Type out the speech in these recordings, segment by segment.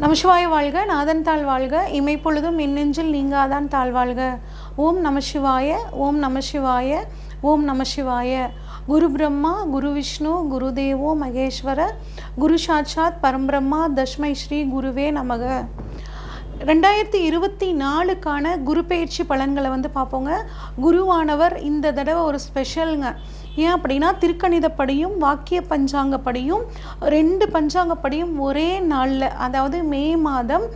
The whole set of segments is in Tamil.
நமசிவாய வாழ்க நாதன் தாழ் வாழ்க இமைப்பொழுதும் மின்னெஞ்சில் நீங்காதான் தாழ் வாழ்க. ஓம் நமசிவாய ஓம் நமசிவாய ஓம் நமசிவாய. குரு பிரம்மா குரு விஷ்ணு குரு தேவோ மகேஸ்வர குரு சாட்சாத் பரம்பிரம்மா தஷ்மை ஸ்ரீ குருவே நமக. ரெண்டாயிரத்தி இருபத்தி நாலுக்கான குரு பயிற்சி பலன்களை வந்து பார்ப்போங்க. குருவானவர் இந்த தடவை ஒரு ஸ்பெஷலுங்க ஏன் அப்படின்னா திருக்கணிதப்படியும் வாக்கிய பஞ்சாங்கப்படியும் ரெண்டு பஞ்சாங்கப்படியும் ஒரே நாளில் அதாவது மே மாதம்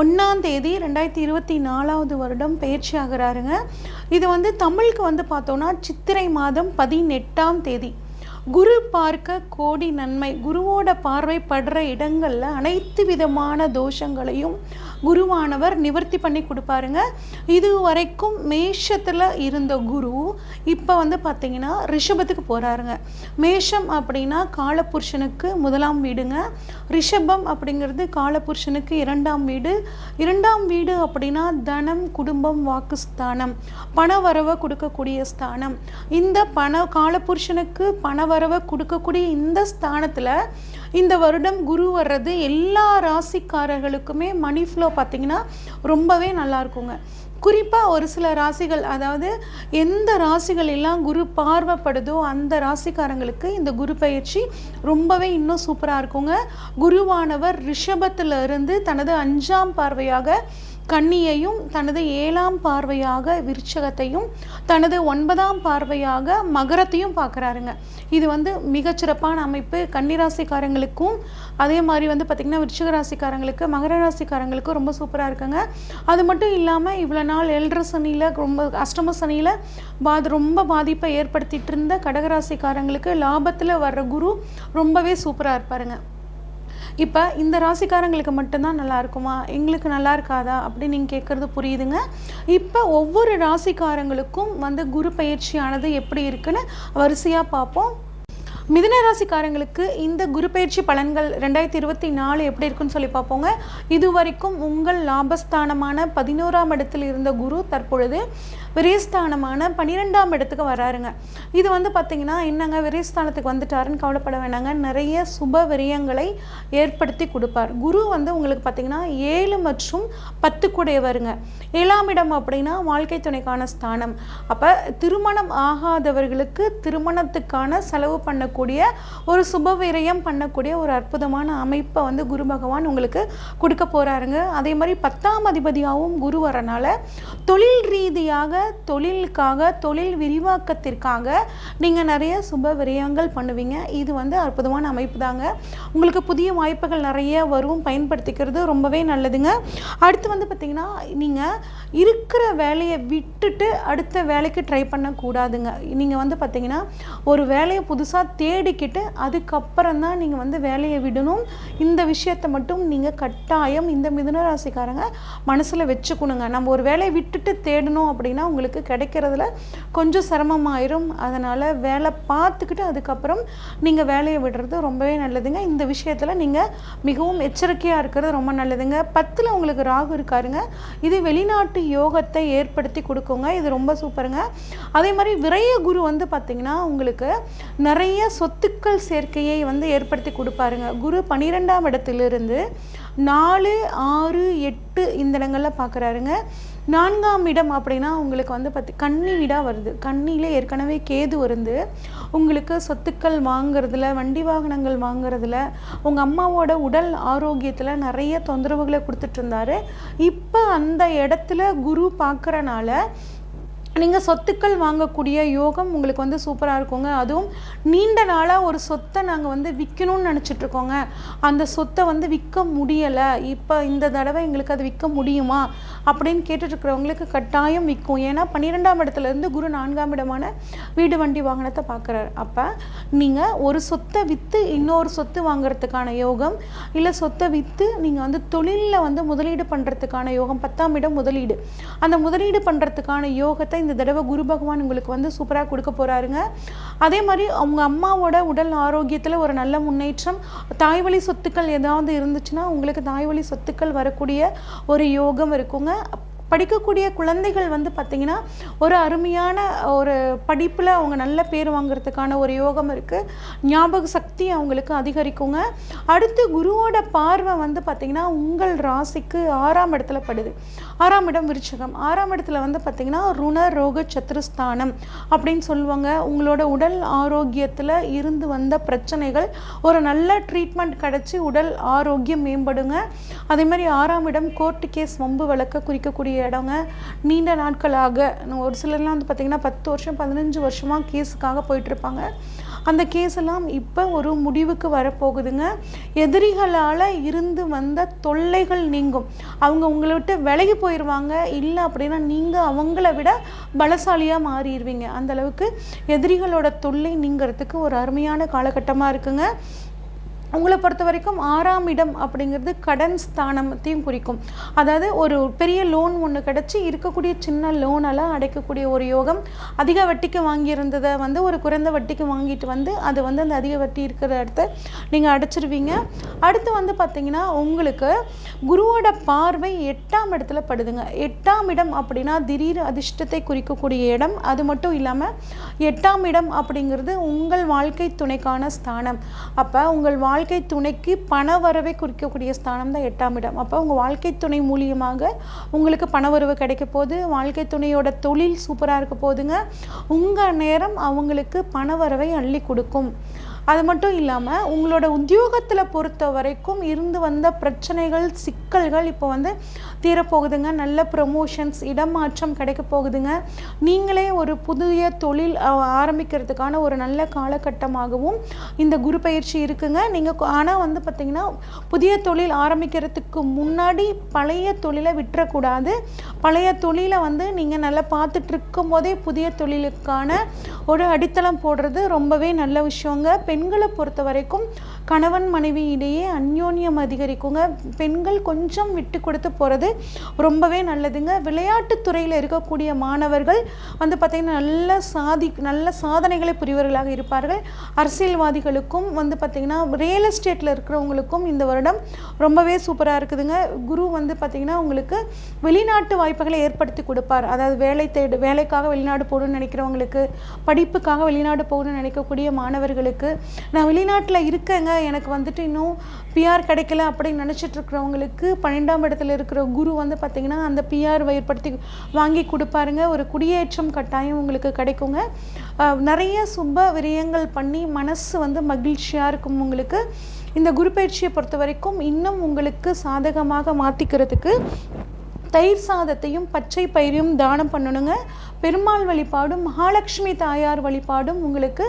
ஒன்றாம் தேதி ரெண்டாயிரத்தி இருபத்தி நாலாவது வருடம் பயிற்சி ஆகிறாருங்க. இது வந்து தமிழுக்கு வந்து பார்த்தோன்னா சித்திரை மாதம் பதினெட்டாம் தேதி. குரு பார்க்க கோடி நன்மை குருவோட பார்வை படுற இடங்களில் அனைத்து விதமான தோஷங்களையும் குருவானவர் நிவர்த்தி பண்ணி கொடுப்பாருங்க. இது வரைக்கும் மேஷத்தில் இருந்த குரு இப்போ வந்து பார்த்தீங்கன்னா ரிஷபத்துக்கு போகிறாருங்க மேஷம் அப்படின்னா காலபுருஷனுக்கு முதலாம் வீடுங்க. ரிஷபம் அப்படிங்கிறது காலபுருஷனுக்கு இரண்டாம் வீடு. இரண்டாம் வீடு அப்படின்னா தனம் குடும்பம் வாக்குஸ்தானம் ஸ்தானம் பணவரவை கொடுக்கக்கூடிய ஸ்தானம். இந்த பண காலபுருஷனுக்கு பணவரவை கொடுக்கக்கூடிய இந்த ஸ்தானத்தில் இந்த வருடம் குரு வர்றது எல்லா ராசிக்காரர்களுக்குமே மணி ஃப்ளோ பார்த்திங்கன்னா ரொம்பவே நல்லா இருக்குங்க குறிப்பாக ஒரு சில ராசிகள் அதாவது எந்த ராசிகள் எல்லாம் குரு பார்வைப்படுதோ அந்த ராசிக்காரங்களுக்கு இந்த குரு பயிற்சி ரொம்பவே இன்னும் சூப்பராக இருக்குங்க. குருவானவர் ரிஷபத்தில் இருந்து தனது அஞ்சாம் பார்வையாக கன்னியையும் தனது ஏழாம் பார்வையாக விருச்சகத்தையும் தனது ஒன்பதாம் பார்வையாக மகரத்தையும் பார்க்குறாருங்க. இது வந்து மிகச்சிறப்பான அமைப்பு. கன்னிராசிக்காரங்களுக்கும் அதே மாதிரி வந்து பார்த்திங்கன்னா விருச்சிக ராசிக்காரங்களுக்கு மகர ராசிக்காரங்களுக்கும் ரொம்ப சூப்பராக இருக்குங்க. அது மட்டும் இல்லாமல் இவ்வளோ நாள் ஏழரை சனியில் ரொம்ப அஷ்டம சனியில் பாது ரொம்ப பாதிப்பை ஏற்படுத்திட்டு இருந்த கடகராசிக்காரங்களுக்கு லாபத்தில் வர்ற குரு ரொம்பவே சூப்பராக இருப்பாருங்க. இப்போ இந்த ராசிக்காரங்களுக்கு மட்டும்தான் நல்லா இருக்குமா? எங்களுக்கு நல்லா இருக்காதா? அப்படின்னு நீங்கள் கேட்குறது புரியுதுங்க. இப்போ ஒவ்வொரு ராசிக்காரங்களுக்கும் வந்து குரு பயிற்சியானது எப்படி இருக்குன்னு வரிசையாக பார்ப்போம். மிதுன ராசிக்காரங்களுக்கு இந்த குரு பயிற்சி பலன்கள் ரெண்டாயிரத்தி இருபத்தி நாலு எப்படி இருக்குன்னு சொல்லி பார்ப்போங்க. இது வரைக்கும் உங்கள் லாபஸ்தானமான பதினோராம் இடத்தில் இருந்த குரு தற்பொழுது விரயஸ்தானமான பன்னிரெண்டாம் இடத்துக்கு வராருங்க. இது வந்து பார்த்திங்கன்னா என்னங்க விரயஸ்தானத்துக்கு வந்துட்டாருன்னு கவலைப்பட வேணாங்க. நிறைய சுப விரயங்களை ஏற்படுத்தி கொடுப்பார். குரு வந்து உங்களுக்கு பார்த்திங்கன்னா ஏழு மற்றும் பத்து வருங்க ஏழாம் இடம் அப்படின்னா வாழ்க்கை துணைக்கான ஸ்தானம். அப்போ திருமணம் ஆகாதவர்களுக்கு திருமணத்துக்கான செலவு பண்ண பண்ணக்கூடிய ஒரு சுப விரயம் பண்ணக்கூடிய ஒரு அற்புதமான அமைப்பை வந்து குரு பகவான் உங்களுக்கு கொடுக்க போகிறாருங்க அதே மாதிரி பத்தாம் அதிபதியாகவும் குரு வரனால தொழில் ரீதியாக தொழிலுக்காக தொழில் விரிவாக்கத்திற்காக நீங்கள் நிறைய சுப விரயங்கள் பண்ணுவீங்க. இது வந்து அற்புதமான அமைப்பு தாங்க உங்களுக்கு புதிய வாய்ப்புகள் நிறைய வரும். பயன்படுத்திக்கிறது ரொம்பவே நல்லதுங்க. அடுத்து வந்து பார்த்திங்கன்னா நீங்கள் இருக்கிற வேலையை விட்டுட்டு அடுத்த வேலைக்கு ட்ரை பண்ணக்கூடாதுங்க. நீங்கள் வந்து பார்த்திங்கன்னா ஒரு வேலையை புதுசாக தேடிக்கிட்டு அதுக்கப்புறம் தான் நீங்கள் வந்து வேலையை விடணும். இந்த விஷயத்தை மட்டும் நீங்கள் கட்டாயம் இந்த மிதுனராசிக்காரங்க மனசில் வச்சுக்கணுங்க. நம்ம ஒரு வேலையை விட்டுட்டு தேடணும் அப்படின்னா உங்களுக்கு கிடைக்கிறதுல கொஞ்சம் சிரமமாயிரும். அதனால் வேலை பார்த்துக்கிட்டு அதுக்கப்புறம் நீங்கள் வேலையை விடுறது ரொம்பவே நல்லதுங்க. இந்த விஷயத்தில் நீங்கள் மிகவும் எச்சரிக்கையாக இருக்கிறது ரொம்ப நல்லதுங்க. பத்தில் உங்களுக்கு ராகு இருக்காருங்க. இது வெளிநாட்டு யோகத்தை ஏற்படுத்தி கொடுக்குங்க. இது ரொம்ப சூப்பருங்க. அதே மாதிரி விரைய குரு வந்து பார்த்திங்கன்னா உங்களுக்கு நிறைய சொத்துக்கள் சேர்க்கையை வந்து ஏற்படுத்தி கொடுப்பாருங்க. குரு பன்னிரெண்டாம் இடத்திலிருந்து நாலு ஆறு எட்டு இந்த இடங்களில் பார்க்குறாருங்க நான்காம் இடம் அப்படின்னா உங்களுக்கு வந்து பத்து கன்னி வீடாக வருது. கண்ணியில் ஏற்கனவே கேது வருது உங்களுக்கு சொத்துக்கள் வாங்குறதுல வண்டி வாகனங்கள் வாங்குறதுல உங்கள் அம்மாவோட உடல் ஆரோக்கியத்தில் நிறைய தொந்தரவுகளை கொடுத்துட்ருந்தாரு இப்போ அந்த இடத்துல குரு பார்க்குறனால நீங்கள் சொத்துக்கள் வாங்கக்கூடிய யோகம் உங்களுக்கு வந்து சூப்பராக இருக்குங்க. அதுவும் நீண்ட நாளாக ஒரு சொத்தை நாங்கள் வந்து விற்கணும்னு நினச்சிட்ருக்கோங்க. அந்த சொத்தை வந்து விற்க முடியலை. இப்போ இந்த தடவை எங்களுக்கு அது விற்க முடியுமா? அப்படின்னு கேட்டுட்ருக்கிறவங்களுக்கு கட்டாயம் விற்கும் ஏன்னா பன்னிரெண்டாம் இடத்துலேருந்து குரு நான்காம் இடமான வீடு வண்டி வாகனத்தை பார்க்குறாரு அப்போ நீங்கள் ஒரு சொத்தை விற்று இன்னொரு சொத்து வாங்குறதுக்கான யோகம் இல்லை சொத்தை விற்று நீங்கள் வந்து தொழிலில் வந்து முதலீடு பண்ணுறதுக்கான யோகம் பத்தாம் இடம் முதலீடு. அந்த முதலீடு பண்ணுறதுக்கான யோகத்தை இந்த தடவை குரு பகவான் உங்களுக்கு வந்து சூப்பராக கொடுக்க போகிறாருங்க அதே மாதிரி அவங்க அம்மாவோட உடல் ஆரோக்கியத்தில் ஒரு நல்ல முன்னேற்றம் தாய்வழி சொத்துக்கள் ஏதாவது இருந்துச்சுன்னா உங்களுக்கு தாய்வழி சொத்துக்கள் வரக்கூடிய ஒரு யோகம் இருக்குங்க. படிக்கக்கூடிய குழந்தைகள் வந்து பார்த்திங்கன்னா ஒரு அருமையான ஒரு படிப்பில் அவங்க நல்ல பேர் வாங்குறதுக்கான ஒரு யோகம் இருக்குது ஞாபக சக்தி அவங்களுக்கு அதிகரிக்குங்க. அடுத்து குருவோட பார்வை வந்து பார்த்திங்கன்னா உங்கள் ராசிக்கு ஆறாம் இடத்துல படுது. ஆறாம் இடம் விருச்சகம். ஆறாம் இடத்துல வந்து பார்த்திங்கன்னா ருண ரோக சத்துருஸ்தானம் அப்படின்னு சொல்லுவாங்க. உங்களோட உடல் ஆரோக்கியத்தில் இருந்து வந்த பிரச்சனைகள் ஒரு நல்ல ட்ரீட்மெண்ட் கிடச்சி உடல் ஆரோக்கியம் மேம்படுங்க. அதே மாதிரி ஆறாம் இடம் கோர்ட்டு கேஸ் வம்பு வழக்க குறிக்கக்கூடிய இடங்க. நீண்ட நாட்களாக ஒரு சிலர்லாம் வந்து பார்த்திங்கன்னா பத்து வருஷம் பதினஞ்சு வருஷமாக கேஸுக்காக போயிட்டுருப்பாங்க. அந்த கேஸ் எல்லாம் இப்போ ஒரு முடிவுக்கு வரப்போகுதுங்க. எதிரிகளால் இருந்து வந்த தொல்லைகள் நீங்கும். அவங்க உங்களை விட்டு விலகி போயிடுவாங்க இல்லை அப்படின்னா நீங்கள் அவங்கள விட பலசாலியாக மாறிடுவீங்க. அந்த அளவுக்கு எதிரிகளோட தொல்லை நீங்கிறதுக்கு ஒரு அருமையான காலகட்டமாக இருக்குங்க. உங்களை பொறுத்த வரைக்கும் ஆறாம் இடம் அப்படிங்கிறது கடன் ஸ்தானத்தையும் குறிக்கும். அதாவது ஒரு பெரிய லோன் ஒன்று கிடச்சி இருக்கக்கூடிய சின்ன லோனெல்லாம் அடைக்கக்கூடிய ஒரு யோகம் அதிக வட்டிக்கு வாங்கியிருந்ததை வந்து ஒரு குறைந்த வட்டிக்கு வாங்கிட்டு வந்து அது வந்து அந்த அதிக வட்டி இருக்கிற இடத்த நீங்கள் அடைச்சிருவீங்க. அடுத்து வந்து பார்த்திங்கன்னா உங்களுக்கு குருவோட பார்வை எட்டாம் இடத்துல படுதுங்க. எட்டாம் இடம் அப்படின்னா திடீர் அதிர்ஷ்டத்தை குறிக்கக்கூடிய இடம். அது மட்டும் இல்லாமல் எட்டாம் இடம் அப்படிங்கிறது உங்கள் வாழ்க்கை துணைக்கான ஸ்தானம். அப்போ உங்கள் வாழ்க்கை வாழ்க்கை துணைக்கு பண வரவை குறிக்கக்கூடிய ஸ்தானம் தான் எட்டாம் இடம். அப்போ உங்கள் வாழ்க்கை துணை மூலியமாக உங்களுக்கு பண வரவு கிடைக்க போகுது. வாழ்க்கை துணையோட தொழில் சூப்பராக இருக்க போகுதுங்க. உங்கள் நேரம் அவங்களுக்கு பண வரவை அள்ளி கொடுக்கும். அது மட்டும் இல்லாமல் உங்களோட உத்தியோகத்தில் பொறுத்த வரைக்கும் இருந்து வந்த பிரச்சனைகள் சிக்கல்கள் இப்போ வந்து தீரப்போகுதுங்க. நல்ல ப்ரமோஷன்ஸ் இடமாற்றம் கிடைக்க போகுதுங்க. நீங்களே ஒரு புதிய தொழில் ஆரம்பிக்கிறதுக்கான ஒரு நல்ல காலகட்டமாகவும் இந்த குரு பயிற்சி இருக்குங்க. நீங்கள் ஆனால் வந்து பார்த்திங்கன்னா புதிய தொழில் ஆரம்பிக்கிறதுக்கு முன்னாடி பழைய தொழிலை விட்டுறக்கூடாது. பழைய தொழிலை வந்து நீங்கள் நல்லா பார்த்துட்டு இருக்கும் போதே புதிய தொழிலுக்கான ஒரு அடித்தளம் போடுறது ரொம்பவே நல்ல விஷயங்க. பெண்களை பொறுத்த வரைக்கும் கணவன் மனைவி இடையே அந்யோன்யம் அதிகரிக்குங்க. பெண்கள் கொஞ்சம் விட்டு கொடுத்து போகிறது ரொம்பவே நல்லதுங்க. விளையாட்டு துறையில் இருக்கக்கூடிய மாணவர்கள் வந்து பார்த்திங்கன்னா நல்ல சாதி நல்ல சாதனைகளை புரிவர்களாக இருப்பார்கள். அரசியல்வாதிகளுக்கும் வந்து பார்த்திங்கன்னா ரியல் எஸ்டேட்டில் இருக்கிறவங்களுக்கும் இந்த வருடம் ரொம்பவே சூப்பராக இருக்குதுங்க. குரு வந்து பார்த்திங்கன்னா உங்களுக்கு வெளிநாட்டு வாய்ப்புகளை ஏற்படுத்தி கொடுப்பார். அதாவது வேலை தேடு வேலைக்காக வெளிநாடு போகணும்னு நினைக்கிறவங்களுக்கு படிப்புக்காக வெளிநாடு போகணும்னு நினைக்கக்கூடிய மாணவர்களுக்கு நான் வெளிநாட்டில் இருக்கேங்க. எனக்கு வந்துட்டு இன்னும் பிஆர் கிடைக்கல அப்படின்னு நினச்சிட்டு இருக்கிறவங்களுக்கு பன்னெண்டாம் இடத்துல இருக்கிற குரு வந்து பார்த்திங்கன்னா அந்த பிஆர் ஏற்படுத்தி வாங்கி கொடுப்பாருங்க. ஒரு குடியேற்றம் கட்டாயம் உங்களுக்கு கிடைக்குங்க. நிறைய சுப விரயங்கள் பண்ணி மனசு வந்து மகிழ்ச்சியாக இருக்கும் உங்களுக்கு. இந்த குரு பயிற்சியை பொறுத்த வரைக்கும் இன்னும் உங்களுக்கு சாதகமாக மாற்றிக்கிறதுக்கு தயிர் சாதத்தையும் பச்சை பயிரையும் தானம் பண்ணணுங்க. பெருமாள் வழிபாடும் மகாலட்சுமி தாயார் வழிபாடும் உங்களுக்கு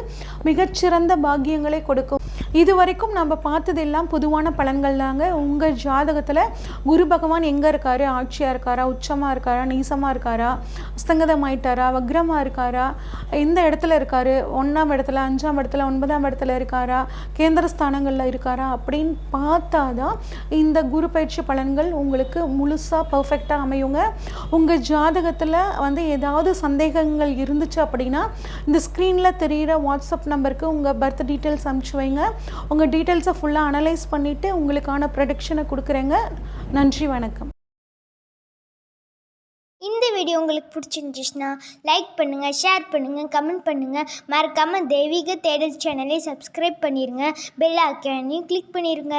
மிகச்சிறந்த பாக்கியங்களை கொடுக்கும். இது வரைக்கும் நம்ம பார்த்ததெல்லாம் பொதுவான பலன்கள் தாங்க. உங்கள் ஜாதகத்தில் குரு பகவான் எங்கே இருக்காரு? ஆட்சியாக இருக்காரா? உச்சமாக இருக்காரா? நீசமாக இருக்காரா? அஸ்தங்கதமாயிட்டாரா வக்ரமாக இருக்காரா? எந்த இடத்துல இருக்காரு? ஒன்றாம் இடத்துல அஞ்சாம் இடத்துல ஒன்பதாம் இடத்துல இருக்காரா? கேந்திர ஸ்தானங்களில் இருக்காரா? அப்படின்னு பார்த்தா தான் இந்த குரு பயிற்சி பலன்கள் உங்களுக்கு முழுசாக பர்ஃபெக்டாக அமையுங்க. உங்கள் ஜாதகத்தில் வந்து ஏதாவது சந்தேகங்கள் இருந்துச்சு அப்படின்னா இந்த ஸ்க்ரீனில் தெரிகிற வாட்ஸ்அப் நம்பருக்கு உங்கள் பர்த் டீட்டெயில்ஸ் அனுப்பிச்சு வைங்க. உங்கள் டீட்டெயில்ஸை ஃபுல்லாக அனலைஸ் பண்ணிவிட்டு உங்களுக்கான ப்ரொடக்ஷனை கொடுக்குறேங்க. நன்றி வணக்கம். இந்த வீடியோ உங்களுக்கு பிடிச்சிருந்துச்சுன்னா லைக் பண்ணுங்கள் ஷேர் பண்ணுங்கள் கமெண்ட் பண்ணுங்கள் மறக்காமல் தெய்வீக தேடல் சேனலை சப்ஸ்கிரைப் பண்ணிடுங்க பெல் ஐக்கானையும் கிளிக் பண்ணிடுங்க